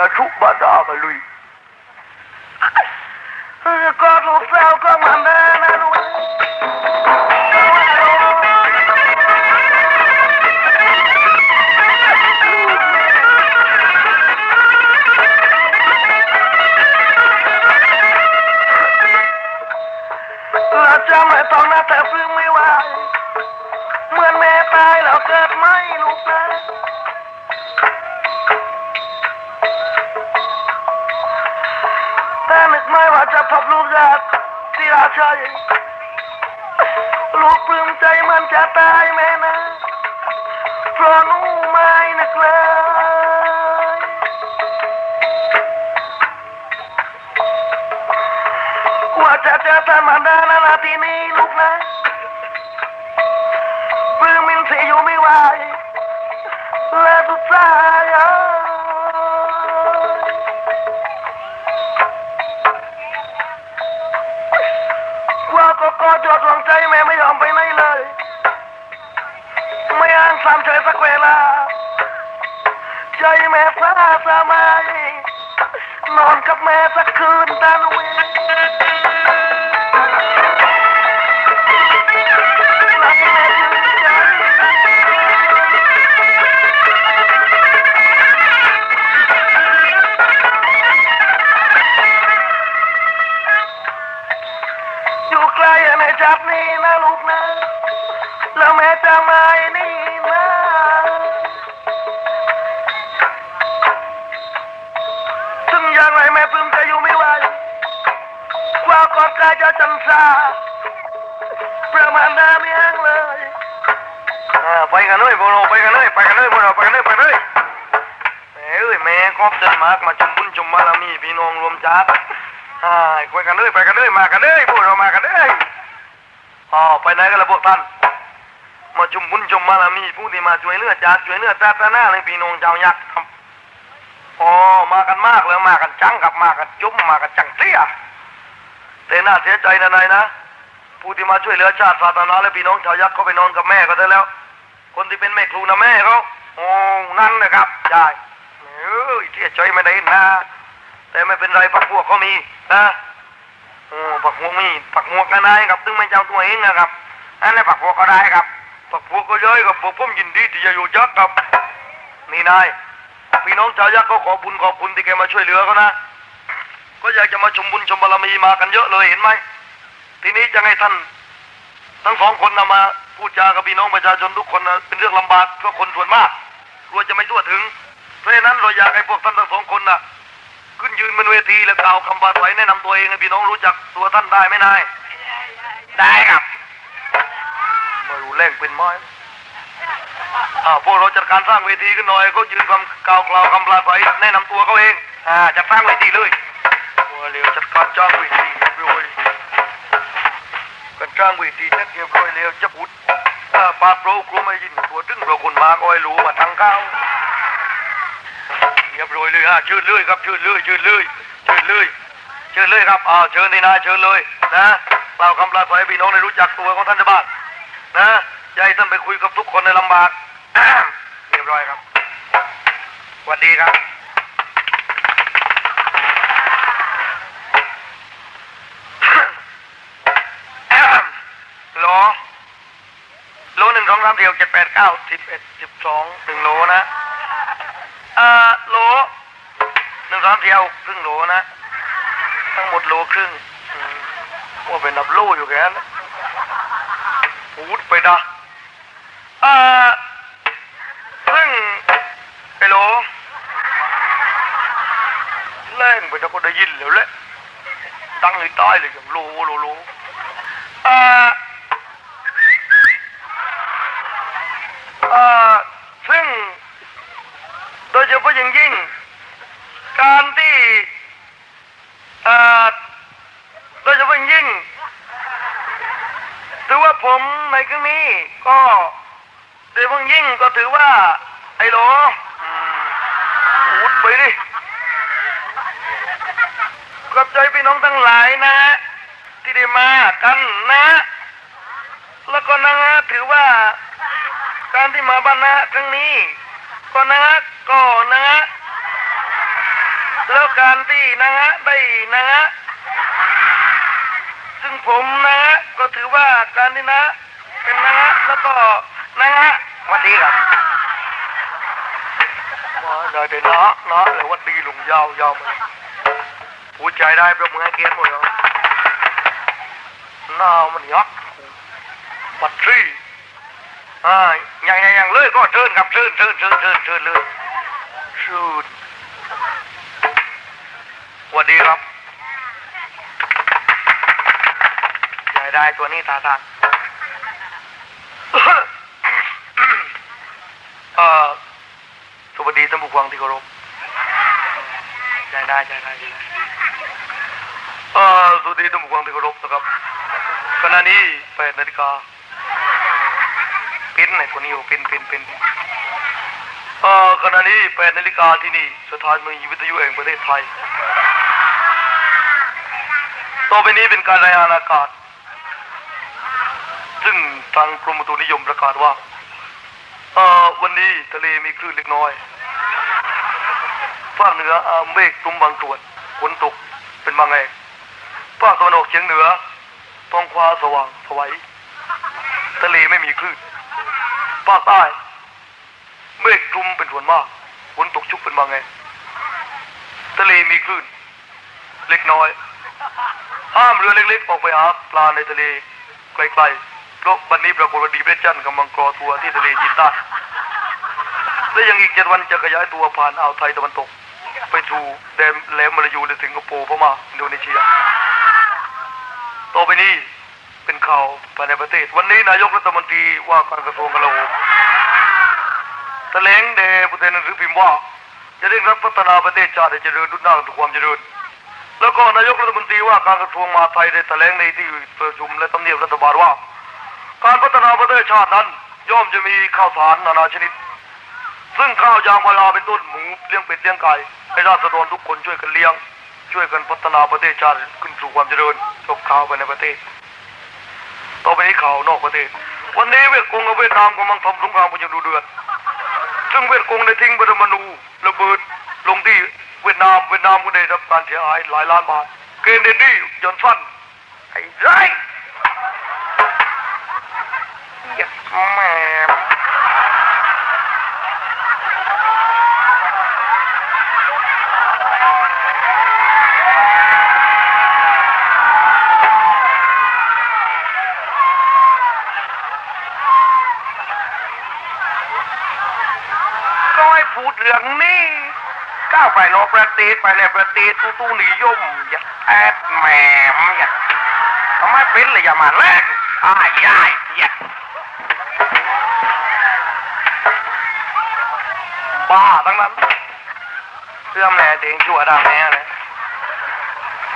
อาชุบาดาไปลุยกอดลูกสาวก็มันแน่นะลุยเราจะไม่ต้องนะแต่ฟื้นไม่ไหวเหมือนแม่ตายแล้วเกิดไม่ลูกนะ ไม่ว่าจะพบลูกยากที่ราชัยลูกปลื้มใจมันจะตายแม่นะเพราะหนูไม่นึกเลยว่าจะเจอธรรมดานานาทีนี้ลูกนะปลื้มมินเสียอยู่ไม่ไหว อดยอดดวงใจแม่ไม่ยอมไปไหนเลย ไม่อ้างสามใจสักเวลา ใจแม่พลาสมัยนอนกับแม่สักคืนตานุย มากมาชมบุญชมบารมีพี่น้องรวมจัดอ่าไปกันเลยไปกันเลยมากันเลยพวกเรามากันเลยอ๋อไปไหนกันล่ะพวกท่านมาชมบุญชมบารมีผู้ที่มาช่วยเลือจัดช่วยเลือจัดหน้าในพี่น้องชาวยักษ์ครับอ๋อมากันมากแล้วมากันจังกับมากันจุ้มมากันจังเตี้ยแต่น่าเสียใจนะนายนะผู้ที่มาช่วยเหลือชาติศาสนาและพี่น้องชาวยักษ์เขาไปนอนกับแม่ก็ได้แล้ว คนที่เป็นแม่ครูนะแม่เขาโอ้นั่นนะครับใช่ เอ้ยเสียใจไม่ได้นะ แต่ไม่เป็นไรพักพวกเขามีนะโอ้ผักพวกมีผักพวกกันได้ครับถึงไม่เจ้าตัวเองนะครับอันนี้ผักพวกก็ได้ครับผักพวกก็เยอะกับพวกผมยินดีที่จะอยู่ยักษ์ครับนี่นายพี่น้องชาวยักษ์ก็ขอบุญขอบคุณที่แกมาช่วยเหลือเขานะ ก็อยากจะมาชมบุญชมบารมีมากันเยอะเลยเห็นไหมทีนี้จะให้ท่าน ทั้งสองคนนะมาพูดจากับพี่น้องประชาชนทุกคนนะเป็นเรื่องลำบากเพราะคนส่วนมากกลัวจะไม่ทั่วถึง เพราะฉะนั้นเราอยากให้พวกท่านทั้งสองคนนะขึ้นยืนบนเวทีแล้วกล่าวคำปราศัยแนะนำตัวเองให้พี่น้องรู้จักตัวท่านได้ไหมนาย ได้ครับไม่รู้แรงเป็นไม้อ่าพวกเราจัดการสร้างเวทีขึ้นหน่อยเขายืนคำกล่าวกล่าวคำปราศัยแนะนำตัวเขาเองอ่าจัดสร้างเวทีเลยว่าเร็วจัดการจ้างเวทีเรียบร้อยการจ้างเวทีเสร็จเรียบร้อยแล้วจะพูดอ่าปาโปรครูไม่ยินตัวดึงเราคนมาก็ให้รู้มาทางเข้าเรียบร้อยเลยฮะเชิญเลยครับเชิญเลยเชิญเลยเชิญเลยเชิญเลยครับอ่าเชิญนี่นายเชิญเลยนะกล่าคำปราศัยพี่น้องได้รู้จักตัวของท่านจะบ้างนะยาให้ท่านไปคุยกับทุกคนในลำบากเรียบร้อยครับสวัสดีครับโลโลหนึ่งสองสามเดียวเจ็ดแปดเก้าสิบเอ็ดสิบสองหนึ่งโลนะ เอ่อโลหนึ่งสองเดียวครึ่งโลนะ ทั้งหมดโลครึ่งว่าเป็นนับโลอยู่แค่นั้นพูดไปนะเอ่อซึ่งไอโหลแรงไปถ้าก็ได้ยินแล้วแหละดังให้ตายเลยอย่างโลโลโลเอ่อเอ่อซึ่ง โด ยเฉพาะอย่างยิ่ง การที่เอ่อโดยเฉพาะอย่างยิ่งถือว่าผมในครั้งนี้ ก็โดยเฉพาะยิ่งก็ถือว่า ไอ้โหลอืมพูดไปดิขอบใจพี่น้องทั้งหลายนะฮะที่ได้มากันนะ แล้วก็นะฮะถือว่าการที่มาบ้านนะครั้งนี้ ก็นะฮะก็นะฮะแล้วการที่นะฮะได้นะฮะซึ่งผมนะฮะก็ถือว่าการที่นะเป็นนะฮะแล้วก็นะฮะวัสดีครับมาได้แต่นะนะเลยวัดดีลุงยาวยาวมาพูดใจได้ประมือให้เกียรติหมดแล้วหน้ามันยักษ์ปัดทรี อ่าอย่างอย่างอย่างเลยก็เชิญครับเชิญเชิญเชิญเชิญเชิญเลยเชิญสวัสดีครับใช้ได้ตัวนี้ตาทางเอ่อสวัสดีท่านผู้ฟังที่เคารพใช้ได้ใช้ได้ใช้ได้เอ่อสวัสดีท่านผู้ฟังที่เคารพนะครับขณะนี้แปดนาฬิกา ปิ้นคนนี้อยู่ปิ้นปิ้นปิ้นเอ่อขณะนี้แปดนาฬิกาที่นี่สถานีวิทยุแห่งประเทศไทยต่อไปนี้เป็นการรายงานอากาศ ซึ่งทางกรมอุตุนิยมประกาศว่าเอ่อวันนี้ทะเลมีคลื่นเล็กน้อยภาคเหนือเมฆคลุมบางส่วนฝนตกเป็นบางแห่งภาคตะวันออกเฉียงเหนือท้องฟ้าสว่างสวัยทะเลไม่มีคลื่น ภาคใต้เมฆคลุมเป็นส่วนมากฝนตกชุกเป็นบางแห่งทะเลมีคลื่น เล็กน้อย ห้ามเรือเล็กๆ ออกไปหาปลาในทะเลไกลๆเพราะวันนี้ปรากฏว่าดีเพรสชันกำลังกรอตัว ที่ทะเลจีนใต้และยังอีกเจ็ดวันจะขยายตัวผ่านอ่าวไทยตะวันตก ไปถูแดนแหลมมาลายูในสิงคโปร์พม่าอินโดนีเซียต่อไปนี้ เป็นข่าวภายในประเทศ วันนี้นายกรัฐมนตรีว่าการกระทรวงกลาโหมแถลงแด่ผู้แทนหนังสือพิมพ์ว่าจะเร่งรัดพัฒนาประเทศชาติให้เจริญรุ่นหน้าสู่ความเจริญ แล้วก็นายกรัฐมนตรีว่าการกระทรวงมหาดไทยได้แถลงในที่ประชุมและตำเนียบรัฐบาลว่า การพัฒนาประเทศชาตินั้น ย่อมจะมีข้าวสารนานาชนิด ซึ่งข้าวยางพาราเป็นต้นหมูเลี้ยงเป็ดเลี้ยงไก่ให้ราษฎรทุกคนช่วยกันเลี้ยง ช่วยกันพัฒนาประเทศชาติขึ้นสู่ความเจริญจบข่าวไปในประเทศ เราไปให้ข่าวนอกประเทศ วันนี้เวียดกงกับเวียดนามกำลังทำสงครามกันอย่างดุเดือด ซึ่งเวียดกงได้ทิ้งปรมาณูระเบิดลงที่เวียดนาม เวียดนามก็ได้รับการเสียหายหลายล้านบาท เกนเดดี้ยอนสันไอ้ไรเหี้ยแม่ พูดเรื่องนี้ก้าวไปนอกประเทศไปในประเทศตู้ตู้นิยมอย่าแอดแหมย่าทำไมเป็นเลยอย่ามาแลกอ้ายยายย่าบ้าทั้งนั้นเสื้อแม่เต็งชั่วด่าแม่เลย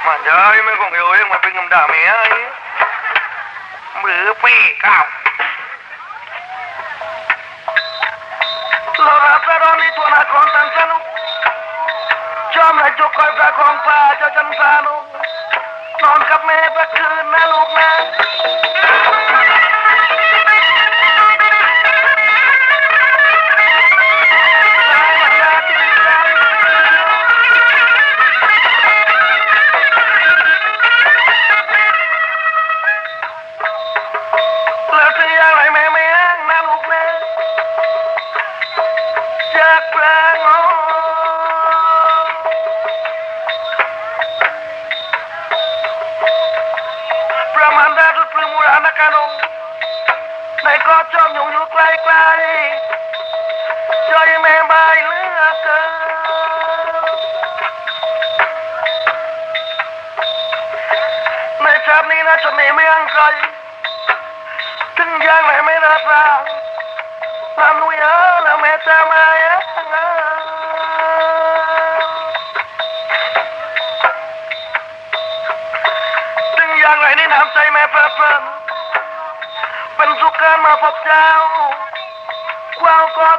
มันเย้ไม่คงเอ๋ยมันเป็นคำด่าแม่ไอ้มือปีก้าว เรารับสารนิทวนาครตันสนุกชอบใในก็จอมอยู่อยู่ไกลไกลใจแม่ใบเลือกเกินในชาตินี้นะจะมีไม่ยังใครถึงย่างไรไม่รักเราลำนุยาแล้วแม่จะมายังไงถึงย่างไรนี่น้ำใจแม่พระเพลินเป็นสุขการมาพบเจ้าความกอบ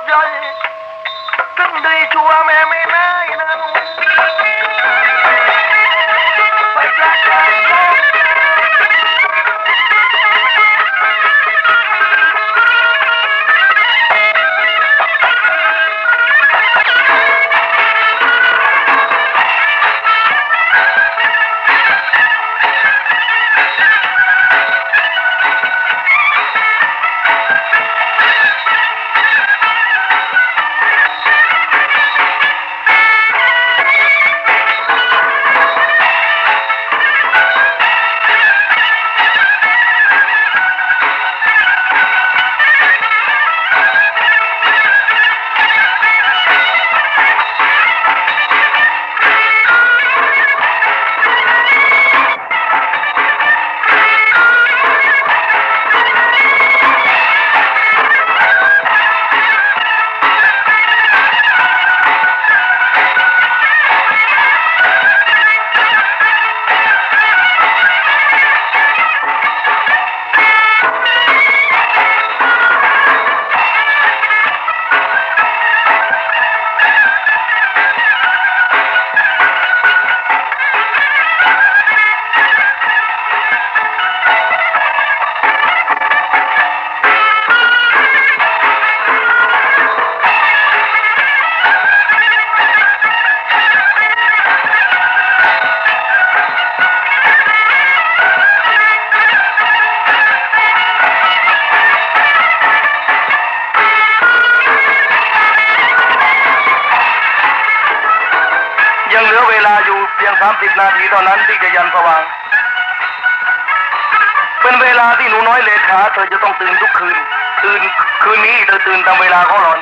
สิบนาทีเท่านั้นที่จะยันสว่าง เป็นเวลาที่หนูน้อยเลขาเธอจะต้องตื่นทุกคืน ตื่นคืนนี้เธอตื่นตามเวลาเขาหลอน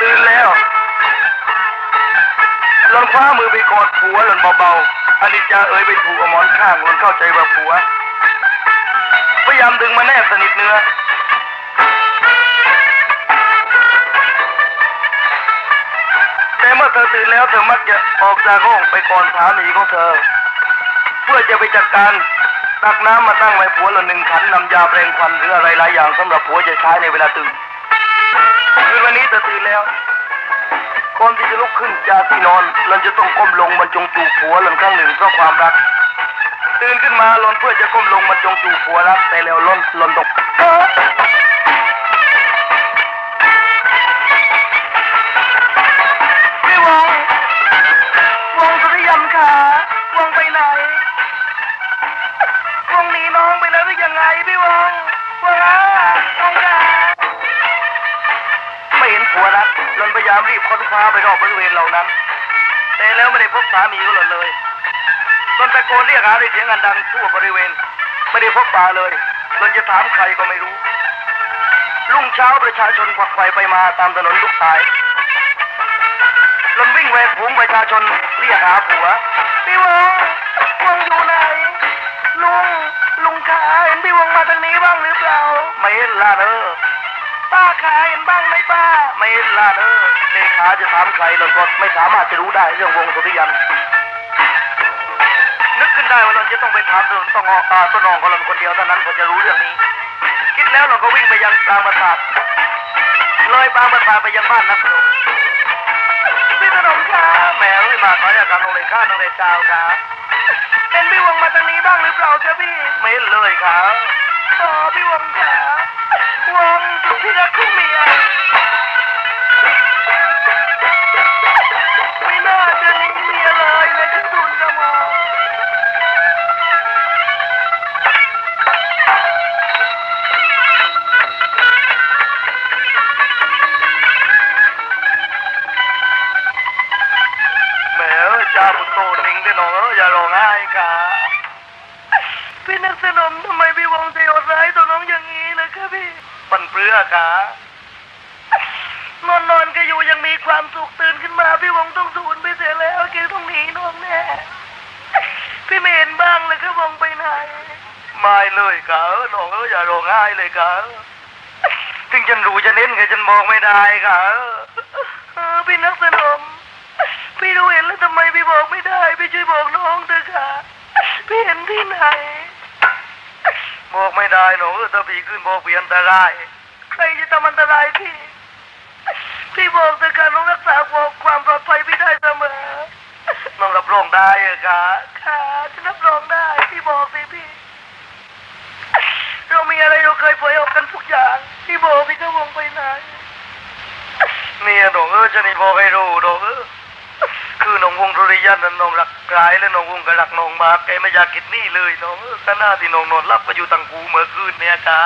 ตื่นแล้วหลอนคว้ามือไปกอดผัวหลอนเบาๆอนิจาเอ๋ยไปถูกอมอนข้างหลอนเข้าใจว่าผัว พยายามดึงมาแนบสนิทเนื้อ เมื่อเธอตื่นแล้วเธอมักจะออกจากห้องไปก่อนสามีของเธอ เพื่อจะไปจัดการตักน้ำมาตั้งไว้ผัวละหนึ่งขันนำยาแปรงฟันหรืออะไรหลายอย่างสำหรับผัวจะใช้ในเวลาตื่นคืนวันนี้เธอตื่นแล้วก่อนที่จะลุกขึ้นจากที่นอนหลอนจะต้องก้มลงบรรจงจูบผัวหลอนครั้งหนึ่งเพราะความรัก ตื่นขึ้นมาหลอนเพื่อจะก้มลงบรรจงจูบผัวรักแต่แล้วหลอนหลอนตกามรีบค้าไปรอบบริเวณเหล่านั้น แต่แล้วไม่ได้พบสามีก็หลอนเลยหลอนตะโกนเรียกหาด้วยเสียงอันดังทั่วบริเวณ ไม่ได้พบป่าเลยหลอนจะถามใครก็ไม่รู้ รุ่งเช้าประชาชนควักไขวไปมาตามถนนทุกสายลนวิ่งแหวกฝูงประชาชนเรียกหาผัวพี่วงวงอยู่ไหนลุงลุงขาเห็นพี่วงมาทางนี้บ้างหรือเปล่า ไม่เห็นล่ะเนอะ ป้าขาเห็นบ้างไหมป้า ไม่เห็นล่ะเนอเลขาจะถามใครหลนก็ไม่สามารถจะรู้ได้เรื่องวงสุริยัน นึกขึ้นได้ว่าหลนจะต้องไปถามต้นต้องออกตาต้นนองของหลนคนเดียวเท่านั้นผมจะรู้เรื่องนี้ คิดแล้วหลนก็วิ่งไปยังบางประสาทเลยบางประสาทไปยังบ้านนักขนมพี่ขนมขาแหมเอ้ยมาขออยากกันลงเลข้าตั้งแต่เช้าครับเป็นพี่วงมาทางนี้บ้างหรือเปล่าเจ๊ะพี่ไม่เลยครับอ๋อพี่วงขา วงสุดที่รักของเมียไม่น่าจะหนีเมียเลยนะฉันทูลกระหม่อมแหมเอ้ยจ้าบุตโตนิงได้น้องเอ้ยอย่าร้องไห้ค่ะพี่นักสนมทำไมพี่วงใจโหดร้ายต่อน้องอย่าง เปลือค่ะนอนนอนๆก็อยู่ยังมีความสุขตื่นขึ้นมา พี่วงต้องสูญไปเสียแล้วแกต้องหนีน้องแน่พี่ไม่เห็นบ้างเลยค่ะวงไปไหนไม่เลยค่ะน้องเอ้ยอย่าร้องไห้เลยค่ะถึงฉันรู้จะเน้นไงฉันมองไม่ได้ค่ะเออพี่นักสนมพี่รู้เห็นแล้วทำไมพี่บอกไม่ได้พี่ช่วยบอกน้องเถอะค่ะพี่เห็นที่ไหนบอกไม่ได้หนูถ้าพี่ขึ้นบอกพี่อันตรายใครจะทำอันตรายพี่ พี่บอกเถอะค่ะน้องรักษาความปลอดภัยพี่ได้เสมอน้องรับรองได้เหรอคะค่ะฉันรับรองได้ พี่บอกสิพี่ เรามีอะไรเราเคยเผยออกกันทุกอย่าง พี่บอกพี่ก็วงไปไหนเนี่ยน้องเออจะนี่บอกให้รู้น้องเออคือน้องวงดุริยันนั้นน้องรักกายและน้องวงก็รักน้องมากแกไม่อยากคิดนี่เลยน้องเออขณะที่น้องนอนหลับก็อยู่ตังกูเมื่อคืนเนี่ยจ้า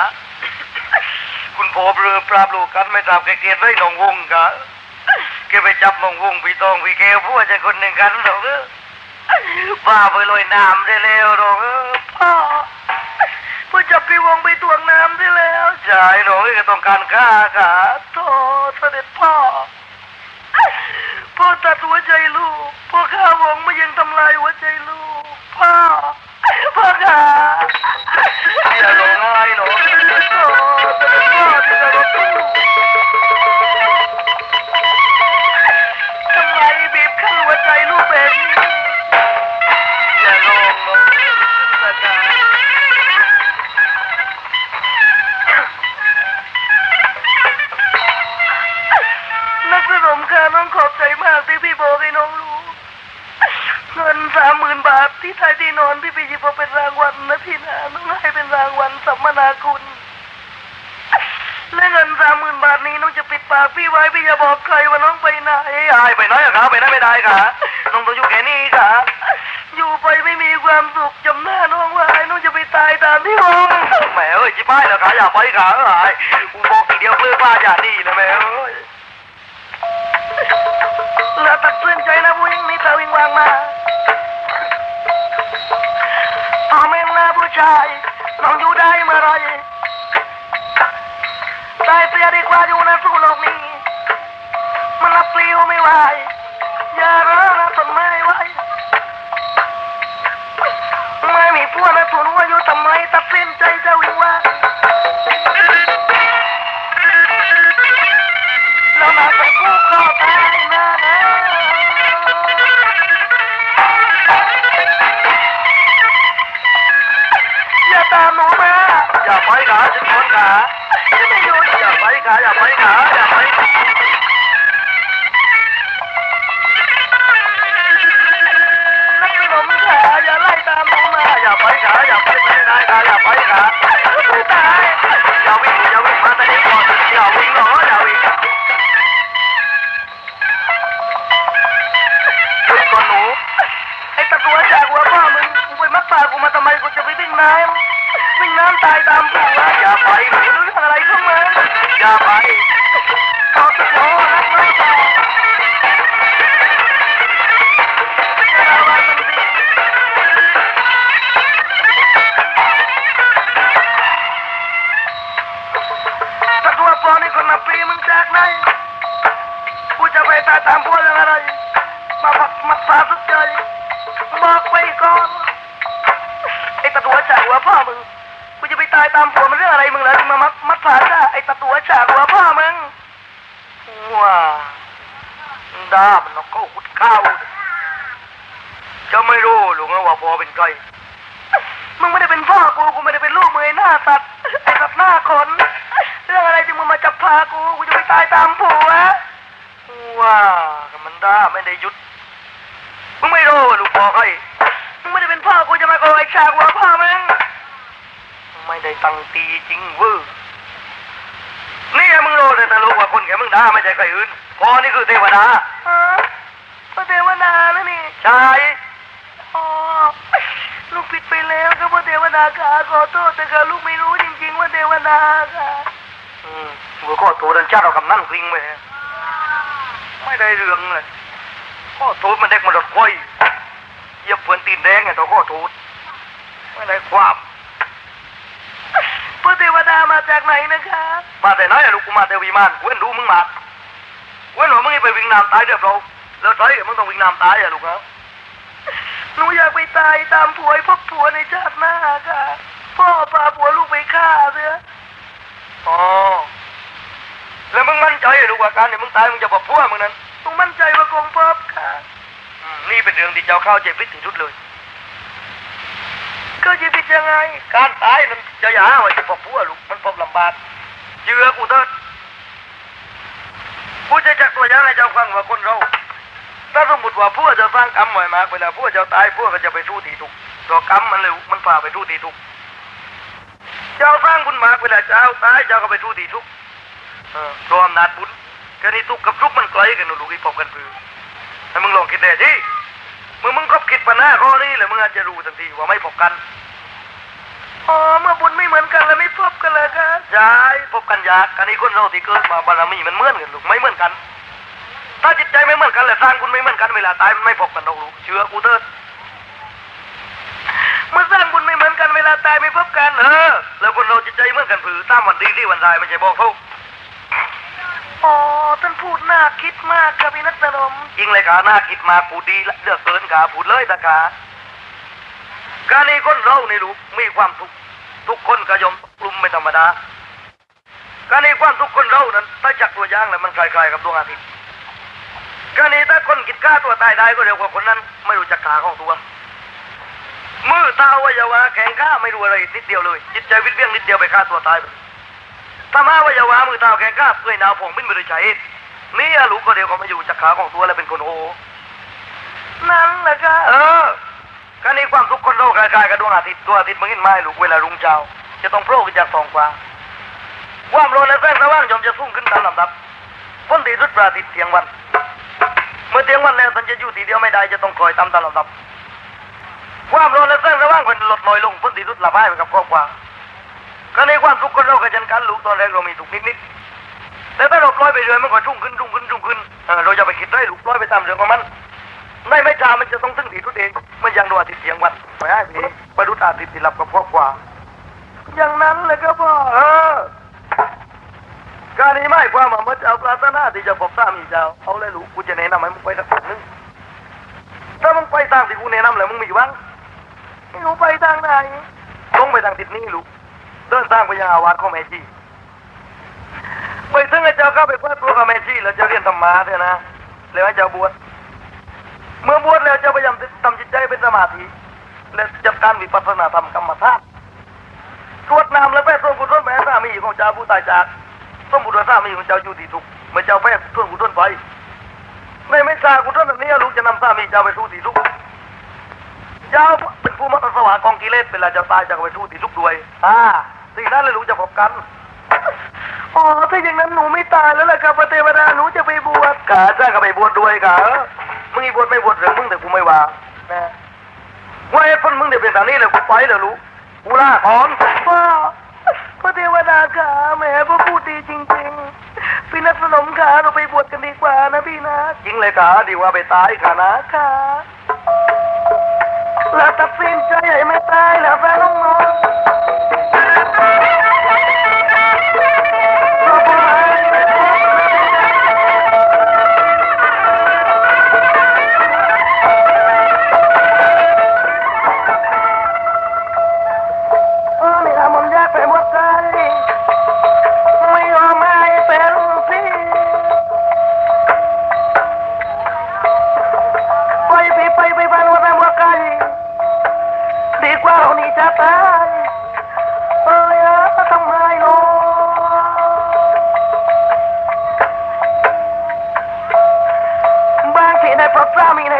คุณพ่อเบลอปราบลูกกันไม่ทราบเกลียดไว้น้องวงกะแกไปจับน้องวงพี่ตองพี่แก้วพวกจคนหนึ่งกันน้องเออบ้าไปลอยน้ำได้แล้วน้องเออพ่อพ่อจับพี่วงไปตวงน้ำได้แล้วใช่น้องเออก็ต้องการฆ่าค่ะโธ่เสด็จพ่อพ่อตัดหัวใจลูกพ่อฆ่าวงมายังทำลายหัวใจลูกพ่อพ่อขาอย่าร้องไห้หนูโ Oh, ไว้พี่อย่าบอกใครว่าน้องไปไหนอายไปไหนอะครับไปไหนไม่ได้ค่ะน้องต้องอยู่แค่นี้ค่ะ อยู่ไปไม่มีความสุขจำหน้าน้องไว้น้องจะไปตายตามที่ห้องแหมเอ้ยจิบายเหรอคะอย่าไปค่ะเอ้ยกูบอกทีเดียวเพื่อป้าอย่าดีเลยแหมเอ้ยแล้วตัดสินใจนะผู้หญิงนี่เธอวิ่งวางมาพอแม่งหน้าผู้ชายน้องอยู่ได้เมื่อไรตายเสียดีกว่าอยู่นะสู้ อย่าไปขาไม่ตายอย่าวิ่งอย่าวิ่งมาแต่นี้ก่อนอย่าวิ่งหรออย่ บอกไปก่อนไอ้ตะตัวจากหัวพ่อมึงกูจะไปตายตามผัวมันเรื่องอะไรมึงเหรอที่มามัดมัดผาจ้าไอ้ตะตัวจากหัวพ่อมึงว้าด้ามันกเข้าขุดข้าวจะไม่รู้หรือไงว่าพ่อเป็นใครมึงไม่ได้เป็นพ่อกูกูไม่ได้เป็นลูกมึงไอ้หน้าสัตว์ไอ้สัตว์หน้าขนเรื่องอะไรที่มึงมาจับพากูกูจะไปตายตามผัวว้ากับมันด้าไม่ได้หยุด มึงไม่รู้ว่าลูกพ่อใครมึงไม่ได้เป็นพ่อกูจะมาโกยชากหัวพ่อมึงไม่ได้ตั้งตีจริงเวอร์นี่มึงรู้เลยแต่รู้ว่าคนแค่มึงด่าไม่ใช่ใครอื่นพ่อนี่คือเทวดาฮะก็เทวดาแล้วนี่ใช่อ๋อลูกผิดไปแล้วครับว่าเทวดาค่ะขอโทษแต่ค่ะลูกไม่รู้จริง ๆ ว่าเทวดาค่ะอืมหัวข้อโทษดันชาติเอาคำนั่นกลิ้งไปไม่ได้เรื่องเลยข้อโทษมันเด็กมันหลดควายเหยียบเพื่อน ตีนแดงไงตัวข้อโทษไม่ได้ความพระเทวดามาจากไหนนะคะ มาแต่ไหนอะลูกกูมาแต่วิมานกูเห็นดูมึงมากูเห็นว่ามึงไปวิ่งน้ำตายเดือบเราแล้วใช่มึงต้องวิ่งน้ำตายอะลูกนะหนูอยากไปตายตามผัวไอ้พ่อผัวในชาติหน้าค่ะ พ่อพาผัวลูกไปฆ่าเสียอ๋อแล้วมึงมั่นใจหรือว่าการที่มึงตายมึงจะบอกผัวมึงนั้นมึงมั่นใจว่าคงพบค่ะอืม นี่เป็นเรื่องที่เจ้าเข้าใจผิดที่สุดเลยก็จะผิดยังไง การตายนั้นจะอย่าว่าจะบผัวลูกมันพบลำบากเชื่อกูเถิดกูจะจักตัวอย่างให้เจ้าฟังว่าคนเราถ้าสมมติว่าพวกจะสร้างกรรมไว้มากเวลาพวกจะตายพวกก็จะไปสู้ตีทุกข์เพราะกรรมมันเร็วมันพาไปสู้ตีทุกเจ้าสร้างบุญมากเวลาเจ้าตายเจ้าก็ไปสู้ตีทุกข์เออรวมนาจบุญแค่นี้ทุกกับทุกมันไกลกันหนูลูกอีพบกันคือให้มึงลองคิดได้ที่ มึงมึงคบคิดปัญหาข้อนี้แล้วมึงอาจจะรู้ทันทีว่าไม่พบกันอ๋อเมื่อบุญไม่เหมือนกันแล้วไม่พบกันเลยครับใช่พบกันยากกันนี้คนเราที่เกิดมาบารมีมันเหมือนกันลูกไม่เหมือนกัน ถ้าจิตใจไม่เหมือนกันและสร้างคุณไม่เหมือนกันเวลาตายมันไม่พบกันหรอกลูกเชื่อกูเถิดเมื่อสร้างบุญไม่เหมือนกันเวลาตายไม่พบกันเออแล้วคนเราจิตใจเหมือนกันผือตามวันดีที่วันตายไม่ใช่บอกเขาอ๋อ ท่านพูดน่าคิดมากครับพี่นัทนมจริงเลยกาน่าคิดมากพูดดีละเลือกเกินกาพูดเลยตะกาการนี้คนเราในลูกมีความทุกข์ทุกคนก็ยอมกลุ่มไม่ธรรมดาการนี้ความทุกข์คนเรานั้นถ้าจักตัวย่างแล้วมันคล้ายๆกับดวงอาทิตย์กรณีถ้าคนคิดฆ่าตัวตายได้ก็เร็วกว่าคนนั้น ไม่รู้จักขาของตัวมือเท้าวัยวะแข็งข้าไม่รู้อะไรนิดเดียวเลย จิตใจวิตเวียงนิดเดียวไปฆ่าตัวตายถ้ามาวัยวะมือเท้าแข็งข้าเพื่อยหนาวผงบินไปด้วยใจเหตุ นี่อะลูกก็เดียวก็ม่อยู่จักขาของตัวแล้วเป็นคนโหนั่นแหละค่ะเออการนี้ความสุขคนเราคล้ายกับดวงอาทิตย์ดวงอาทิตย์มันเห็นไหมลูกเวลารุ่งเช้า จะต้องโผล่ขึ้นจากท้องฟ้าความร้อนและแสงสว่างยอมจะพุ่งขึ้นตามลำดับพ้นที่สุดพราทิตย์เที่ยงวัน เมื่อเที่ยงวันแล้วท่านจะอยู่ทีเดียวไม่ได้จะต้องคอยตามตามลำดับ ความร้อนและแสงสว่างเป็นลดน้อยลงพ้นที่สุดละบายไปกับครอบครัวก็ในความสุขคนเราก็เช่นกันลูกตอนแรกเรามีทุกข์นิดๆ แต่ถ้าเราปล่อยไปเรื่อยมันก็ชุ่งขึ้นชุ่งขึ้นชุ่งขึ้นเราอย่าไปคิดได้ลูกปล่อยไปตามเรื่องของมันในไม่ช้ามันจะต้องถึงที่ทุกเองมันยังดวงอาทิตย์เที่ยงวันไปให้พี่ไปดูอาทิตย์ที่รับกับพ่อกว่า อย่างนั้นเลยครับพ่อเออการนี้ไม่ความว่าเมื่อเจ้าปรารถนาที่จะพบสามีเจ้าเอาเลยลูกกูจะแนะนำให้มึงไปสักคนหนึงถ้ามึงไปทางที่กูแนะนำแล้วมึงมีบ้างไม่รู้ไปทางไหนลงไปทางทิศนี้ลูกเดินทางไปยังอาวาสของแม่ชี ไปถึงไอ้เจ้าเข้าไปเปิดตัวกับแม่ชีแล้วจะเรียนธรรมะเถอะนะแล้วให้เจ้าบวชเมื่อบวชแล้วเจ้าพยายามทำจิตใจเป็นสมาธิ และจัดการวิปัสสนาธรรมกรรมฐานกวดน้ำและแป้ส่วนกุศลแม่สามีของเจ้าผู้ตายจากสมบูรณ์สามีของเจ้าอยู่ที่ทุกเมื่อเจ้าแพ้ส่วนกุศลไปในไม่ทราบกุศลแบบนี้ลูกจะนำสามีเจ้าไปสู่ที่ทุกเจ้าเป็นผู้มัตสวากองกิเลสเวลาจ้าตายเจะไปสู่ที่ทุกด้วยอ่าสิ่งนั้นเลยลูกจะพบกัน อ๋อถ้าอย่างนั้นหนูไม่ตายแล้วล่ะครับพระเทวดาหนูจะไปบวชกาจ้าก็ไปบวชด้วยกะมึงอีบวชไม่บวชเรื่องมึงแต่กูไม่ว่านะว่าไอ้คนมึงเดี๋ยวเป็นทางนี้เลยกูไปเลยลูกกูลาถอนพ่อพระเทวดาขาแหมพระพูดดีจริงๆพี่นัทสนมขาเราไปบวชกันดีกว่านะพี่นะจริงเลยขาดีกว่าไปตายขานะขาเราตัดสินใจให้ไม่ตายแล้วแฟนน้องๆ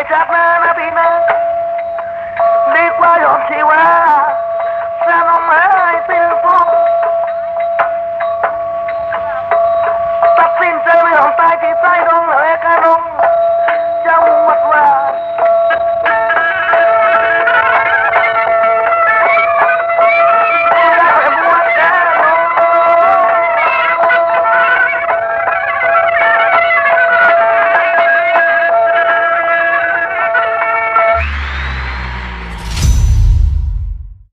Drop man, I'll be man.